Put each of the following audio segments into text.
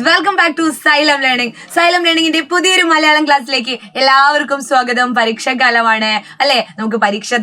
Welcome back to Xylem learning Xylem ലേണിംഗിന്റെ പുതിയൊരു മലയാളം ക്ലാസ്സിലേക്ക് എല്ലാവർക്കും സ്വാഗതം. പരീക്ഷാകാലമാണ് അല്ലെ? നമുക്ക് പരീക്ഷ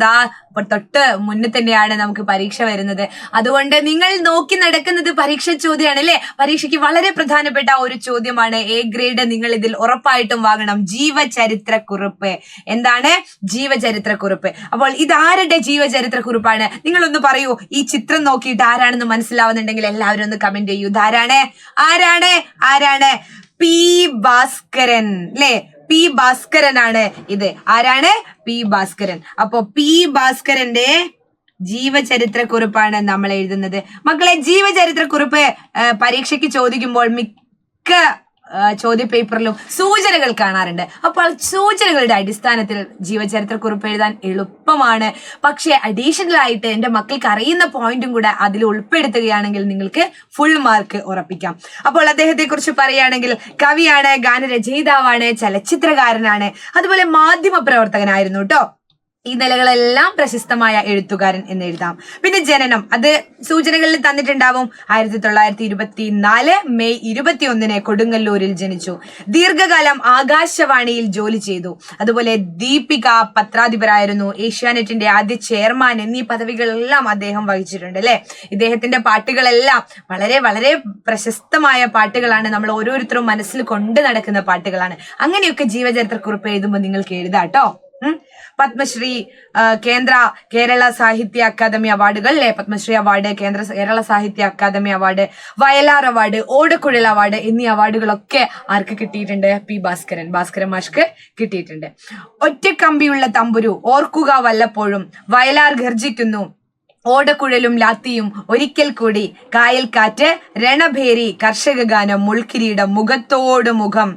ദാ ഇപ്പൊ തൊട്ട് മുന്നിൽ തന്നെയാണ് നമുക്ക് പരീക്ഷ വരുന്നത്. അതുകൊണ്ട് നിങ്ങൾ നോക്കി നടക്കുന്നത് പരീക്ഷ ചോദ്യമാണ് അല്ലെ? പരീക്ഷയ്ക്ക് വളരെ പ്രധാനപ്പെട്ട ഒരു ചോദ്യമാണ്. എ ഗ്രേഡ് നിങ്ങൾ ഇതിൽ ഉറപ്പായിട്ടും വാങ്ങണം. ജീവചരിത്ര കുറിപ്പ് എന്താണ്? ജീവചരിത്ര കുറിപ്പ് അപ്പോൾ ഇത് ആരുടെ ജീവചരിത്ര കുറിപ്പാണ് നിങ്ങളൊന്ന് പറയൂ. ഈ ചിത്രം നോക്കിയിട്ട് ആരാണെന്ന് മനസ്സിലാവുന്നുണ്ടെങ്കിൽ എല്ലാവരും ഒന്ന് കമന്റ് ചെയ്യൂ. ഇതാരാണ്? ആരാണ്? ആരാണ്? പി. ഭാസ്കരൻ. അല്ലേ? പി ഭാസ്കരനാണ് ഇത്. ആരാണ്? പി ഭാസ്കരൻ. അപ്പൊ പി ഭാസ്കരന്റെ ജീവചരിത്ര കുറിപ്പാണ് നമ്മൾ എഴുതുന്നത്. മക്കളെ ജീവചരിത്ര കുറിപ്പ് പരീക്ഷയ്ക്ക് ചോദിക്കുമ്പോൾ മിക്ക ചോദ്യ പേപ്പറിലും സൂചനകൾ കാണാറുണ്ട്. അപ്പോൾ സൂചനകളുടെ അടിസ്ഥാനത്തിൽ ജീവചരിത്ര കുറിപ്പ് എഴുതാൻ എളുപ്പമാണ്. പക്ഷേ അഡീഷണൽ ആയിട്ട് എന്റെ മക്കൾക്ക് അറിയുന്ന പോയിന്റും കൂടെ അതിൽ ഉൾപ്പെടുത്തുകയാണെങ്കിൽ നിങ്ങൾക്ക് ഫുൾ മാർക്ക് ഉറപ്പിക്കാം. അപ്പോൾ അദ്ദേഹത്തെക്കുറിച്ച് പറയുകയാണെങ്കിൽ കവിയാണ് ഗാനരചയിതാവാണ് ചലച്ചിത്രകാരനാണ് അതുപോലെ മാധ്യമ പ്രവർത്തകനായിരുന്നു കേട്ടോ ഈ നിലകളെല്ലാം പ്രശസ്തമായ എഴുത്തുകാരൻ എന്ന് എഴുതാം. പിന്നെ ജനനം. അത് സൂചനകളിൽ തന്നിട്ടുണ്ടാവും. ആയിരത്തി തൊള്ളായിരത്തി ഇരുപത്തി നാല് മെയ് ഇരുപത്തി ഒന്നിന് കൊടുങ്ങല്ലൂരിൽ ജനിച്ചു. ദീർഘകാലം ആകാശവാണിയിൽ ജോലി ചെയ്തു. അതുപോലെ ദീപിക പത്രാധിപരായിരുന്നു. ഏഷ്യാനെറ്റിന്റെ ആദ്യ ചെയർമാൻ എന്നീ പദവികളെല്ലാം അദ്ദേഹം വഹിച്ചിട്ടുണ്ട് അല്ലെ? ഇദ്ദേഹത്തിന്റെ പാട്ടുകളെല്ലാം വളരെ വളരെ പ്രശസ്തമായ പാട്ടുകളാണ്. നമ്മൾ ഓരോരുത്തരും മനസ്സിൽ കൊണ്ടു നടക്കുന്ന പാട്ടുകളാണ്. അങ്ങനെയൊക്കെ ജീവചരിത്ര കുറിപ്പ് എഴുതുമ്പോൾ നിങ്ങൾക്ക് എഴുതാട്ടോ. പത്മശ്രീ കേന്ദ്ര കേരള സാഹിത്യ അക്കാദമി അവാർഡുകൾ അല്ലെ? Padmashri award Kendra Kerala Sahitya Akademi award Vayalar award Odakkuzhal award എന്നീ അവാർഡുകളൊക്കെ ആർക്ക് കിട്ടിയിട്ടുണ്ട്? പി ഭാസ്കരൻ. ഭാസ്കരൻ മാഷ്ക്ക് കിട്ടിയിട്ടുണ്ട്. ഒറ്റക്കമ്പിയുള്ള തമ്പുരു ഓർക്കുക വല്ലപ്പോഴും. വയലാർ ഗർജിക്കുന്നു. ഓടക്കുഴലും ലാത്തിയും ഒരിക്കൽ കൂടി. കായൽക്കാറ്റ് രണഭേരി കർഷക ഗാനം മുൾക്കിരീടം മുഖത്തോട് മുഖം.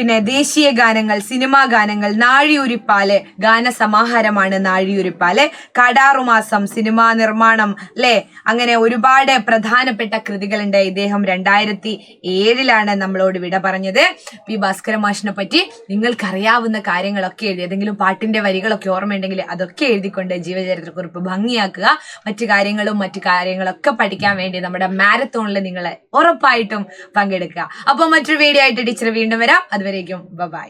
പിന്നെ ദേശീയ ഗാനങ്ങൾ സിനിമാ ഗാനങ്ങൾ നാഴിയൂരിപ്പാൽ ഗാനസമാഹാരമാണ് നാഴിയൂരിപ്പാൽ. കടാറുമാസം സിനിമാ നിർമ്മാണം അല്ലെ അങ്ങനെ ഒരുപാട് പ്രധാനപ്പെട്ട കൃതികളുണ്ട്. ഇദ്ദേഹം രണ്ടായിരത്തി ഏഴിലാണ് നമ്മളോട് വിട പറഞ്ഞത്. പി ഭാസ്കര മാഷിനെ പറ്റി നിങ്ങൾക്കറിയാവുന്ന കാര്യങ്ങളൊക്കെ എഴുതി ഏതെങ്കിലും പാട്ടിന്റെ വരികളൊക്കെ ഓർമ്മയുണ്ടെങ്കിൽ അതൊക്കെ എഴുതിക്കൊണ്ട് ജീവചരിത്രക്കുറിപ്പ് ഭംഗിയാക്കുക. മറ്റു കാര്യങ്ങളും മറ്റു കാര്യങ്ങളൊക്കെ പഠിക്കാൻ വേണ്ടി നമ്മുടെ മാരത്തോണിൽ നിങ്ങൾ ഉറപ്പായിട്ടും പങ്കെടുക്കുക. അപ്പോൾ മറ്റൊരു വീഡിയോ ആയിട്ട് ടീച്ചർ വീണ്ടും വരാം. അതുവരേക്കും ബൈ